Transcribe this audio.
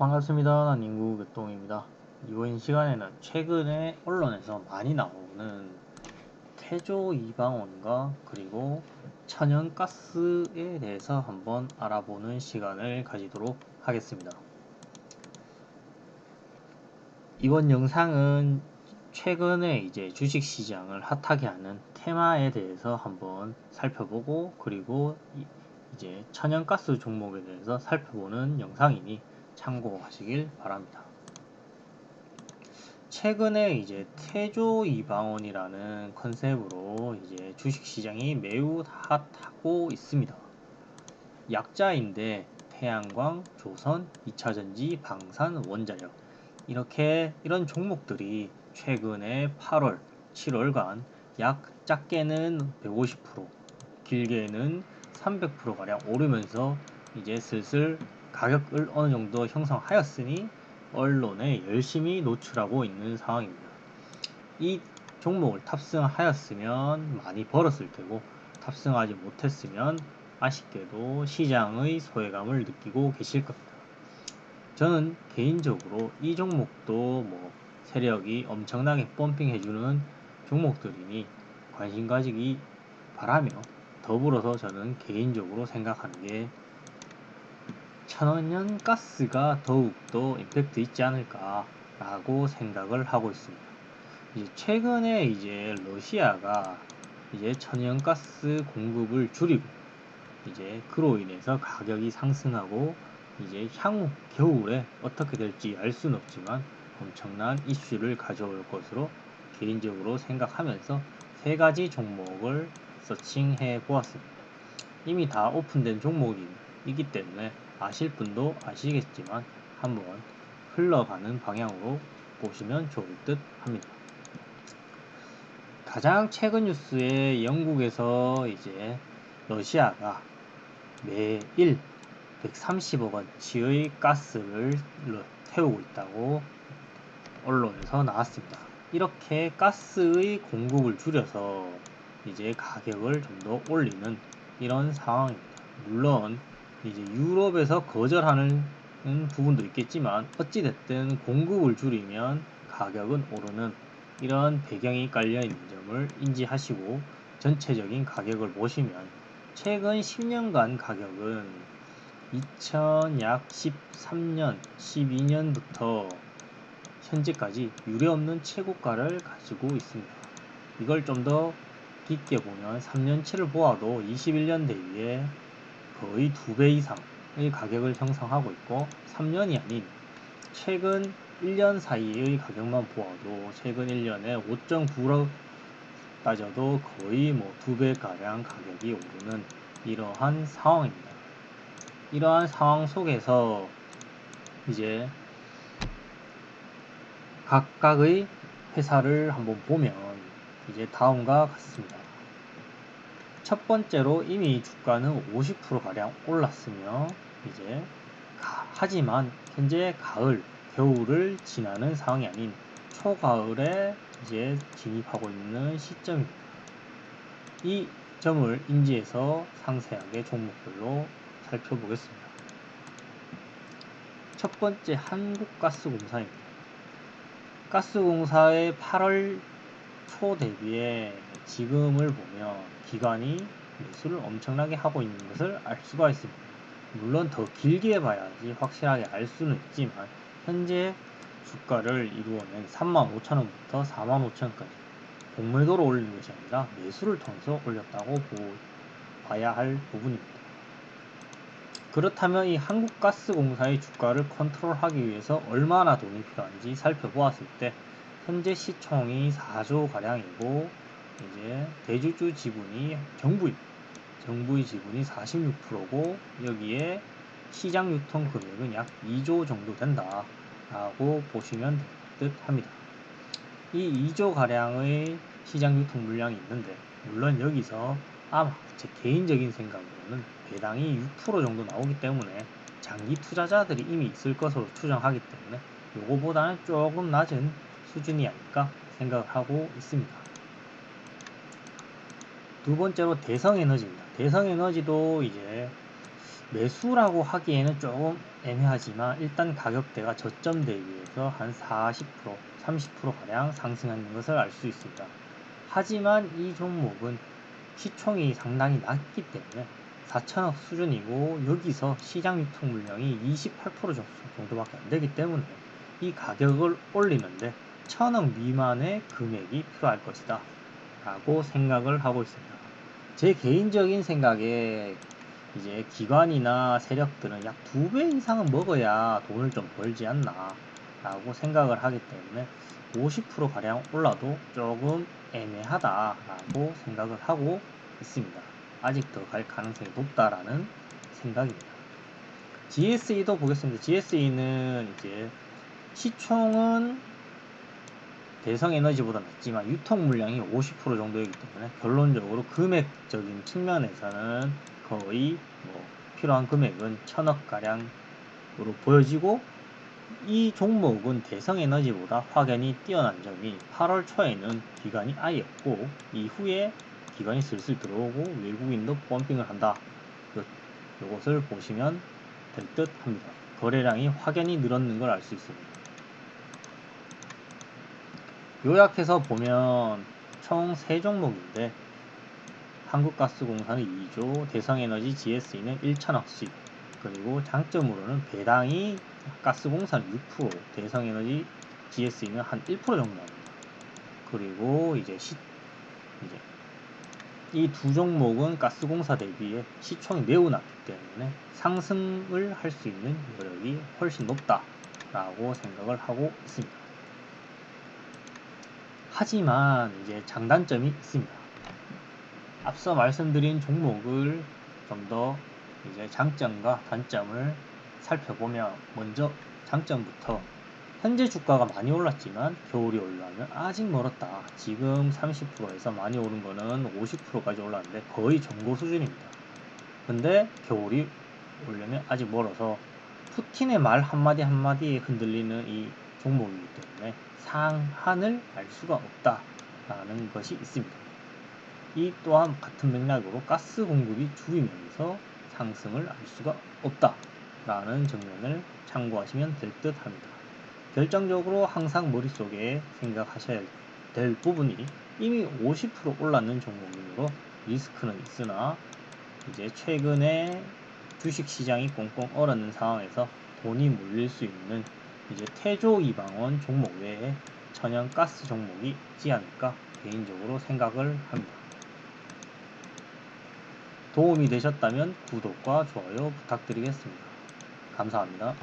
반갑습니다. 난 인구교통입니다. 이번 시간에는 최근에 언론에서 많이 나오는 태조 이방원과 그리고 천연가스에 대해서 한번 알아보는 시간을 가지도록 하겠습니다. 이번 영상은 최근에 이제 주식 시장을 핫하게 하는 테마에 대해서 한번 살펴보고 그리고 이제 천연가스 종목에 대해서 살펴보는 영상이니 참고하시길 바랍니다. 최근에 이제 태조 이방원이라는 컨셉으로 이제 주식 시장이 매우 핫하고 있습니다. 약자인데 태양광, 조선, 2차전지, 방산, 원자력 이렇게 이런 종목들이 최근에 8월, 7월간 약 작게는 150%, 길게는 300%가량 오르면서 이제 슬슬 가격을 어느 정도 형성하였으니 언론에 열심히 노출하고 있는 상황입니다. 이 종목을 탑승하였으면 많이 벌었을 테고 탑승하지 못했으면 아쉽게도 시장의 소외감을 느끼고 계실 겁니다. 저는 개인적으로 이 종목도 뭐 세력이 엄청나게 펌핑해주는 종목들이니 관심 가지기 바라며 더불어서 저는 개인적으로 생각하는 게 천연 가스가 더욱더 임팩트 있지 않을까라고 생각을 하고 있습니다. 이제 최근에 이제 러시아가 이제 천연가스 공급을 줄이고 이제 그로 인해서 가격이 상승하고 이제 향후 겨울에 어떻게 될지 알 수는 없지만 엄청난 이슈를 가져올 것으로 개인적으로 생각하면서 세 가지 종목을 서칭해 보았습니다. 이미 다 오픈된 종목이기 때문에 아실 분도 아시겠지만 한번 흘러가는 방향으로 보시면 좋을 듯 합니다. 가장 최근 뉴스에 영국에서 이제 러시아가 매일 130억 원치의 가스를 태우고 있다고 언론에서 나왔습니다. 이렇게 가스의 공급을 줄여서 이제 가격을 좀 더 올리는 이런 상황입니다. 물론 이제 유럽에서 거절하는 부분도 있겠지만 어찌됐든 공급을 줄이면 가격은 오르는 이런 배경이 깔려 있는 점을 인지하시고 전체적인 가격을 보시면 최근 10년간 가격은 2013년 12년부터 현재까지 유례없는 최고가를 가지고 있습니다. 이걸 좀 더 깊게 보면 3년치를 보아도 21년 대비에 거의 두 배 이상의 가격을 형성하고 있고 3년이 아닌 최근 1년 사이의 가격만 보아도 최근 1년에 5.9로 따져도 거의 뭐 두 배가량 가격이 오르는 이러한 상황입니다. 이러한 상황 속에서 이제 각각의 회사를 한번 보면 이제 다음과 같습니다. 첫 번째로 이미 주가는 50%가량 올랐으며 이제 가, 하지만 현재 가을, 겨울을 지나는 상황이 아닌 초가을에 이제 진입하고 있는 시점입니다. 이 점을 인지해서 상세하게 종목별로 살펴보겠습니다. 첫 번째 한국가스공사입니다. 가스공사의 8월 초 대비에 지금을 보면 기관이 매수를 엄청나게 하고 있는 것을 알 수가 있습니다. 물론 더 길게 봐야지 확실하게 알 수는 있지만 현재 주가를 이루어낸 35,000원부터 45,000원까지 공매도로 올린 것이 아니라 매수를 통해서 올렸다고 봐야 할 부분입니다. 그렇다면 이 한국가스공사의 주가를 컨트롤하기 위해서 얼마나 돈이 필요한지 살펴보았을 때 현재 시총이 4조 가량이고 이제 대주주 지분이 정부입 정부의 지분이 46%고 여기에 시장 유통 금액은 약 2조 정도 된다 라고 보시면 될 듯 합니다. 이 2조 가량의 시장 유통 물량이 있는데 물론 여기서 아마 제 개인적인 생각으로는 배당이 6% 정도 나오기 때문에 장기 투자자들이 이미 있을 것으로 추정하기 때문에 요거보다는 조금 낮은 수준이 아닐까 생각을 하고 있습니다. 두 번째로 대성에너지입니다. 대성에너지도 이제 매수라고 하기에는 조금 애매하지만 일단 가격대가 저점 대비해서 한 40%, 30%가량 상승하는 것을 알 수 있습니다. 하지만 이 종목은 시총이 상당히 낮기 때문에 4천억 수준이고 여기서 시장 유통 물량이 28% 정도밖에 안 되기 때문에 이 가격을 올리는데 천억 미만의 금액이 필요할 것이다 라고 생각을 하고 있습니다. 제 개인적인 생각에 이제 기관이나 세력들은 약 두 배 이상은 먹어야 돈을 좀 벌지 않나 라고 생각을 하기 때문에 50% 가량 올라도 조금 애매하다라고 생각을 하고 있습니다. 아직 더 갈 가능성이 높다라는 생각입니다. GSE도 보겠습니다. GSE는 이제 시총은 대성 에너지보다 낮지만 유통 물량이 50% 정도이기 때문에 결론적으로 금액적인 측면에서는 거의 뭐 필요한 금액은 천억 가량으로 보여지고 이 종목은 대성 에너지보다 확연히 뛰어난 점이 8월 초에는 기간이 아예 없고 이후에 기관이 슬슬 들어오고 외국인도 펌핑을 한다. 요, 요것을 보시면 될 듯 합니다. 거래량이 확연히 늘었는 걸 알 수 있습니다. 요약해서 보면 총 3종목인데 한국가스공사는 2조, 대성에너지 GSE는 1천억 수익, 그리고 장점으로는 배당이 가스공사는 6%, 대성에너지 GSE는 한 1% 정도 나옵니다. 그리고 이제 시, 이제 이 두 종목은 가스공사 대비에 시총이 매우 낮기 때문에 상승을 할 수 있는 여력이 훨씬 높다라고 생각을 하고 있습니다. 하지만 이제 장단점이 있습니다. 앞서 말씀드린 종목을 좀 더 이제 장점과 단점을 살펴보면 먼저 장점부터 현재 주가가 많이 올랐지만 겨울이 올라면 아직 멀었다. 지금 30%에서 많이 오른 거는 50%까지 올랐는데 거의 정고 수준입니다. 근데 겨울이 오려면 아직 멀어서 푸틴의 말 한마디 한마디에 흔들리는 이 종목이기 때문에 상한을 알 수가 없다라는 것이 있습니다. 이 또한 같은 맥락으로 가스 공급이 줄이면서 상승을 알 수가 없다라는 정면을 참고하시면 될 듯 합니다. 결정적으로 항상 머릿속에 생각하셔야 될 부분이 이미 50% 올랐는 종목이므로 리스크는 있으나 이제 최근에 주식 시장이 꽁꽁 얼었는 상황에서 돈이 몰릴 수 있는 이제 태조 이방원 종목 외에 천연가스 종목이 있지 않을까 개인적으로 생각을 합니다. 도움이 되셨다면 구독과 좋아요 부탁드리겠습니다. 감사합니다.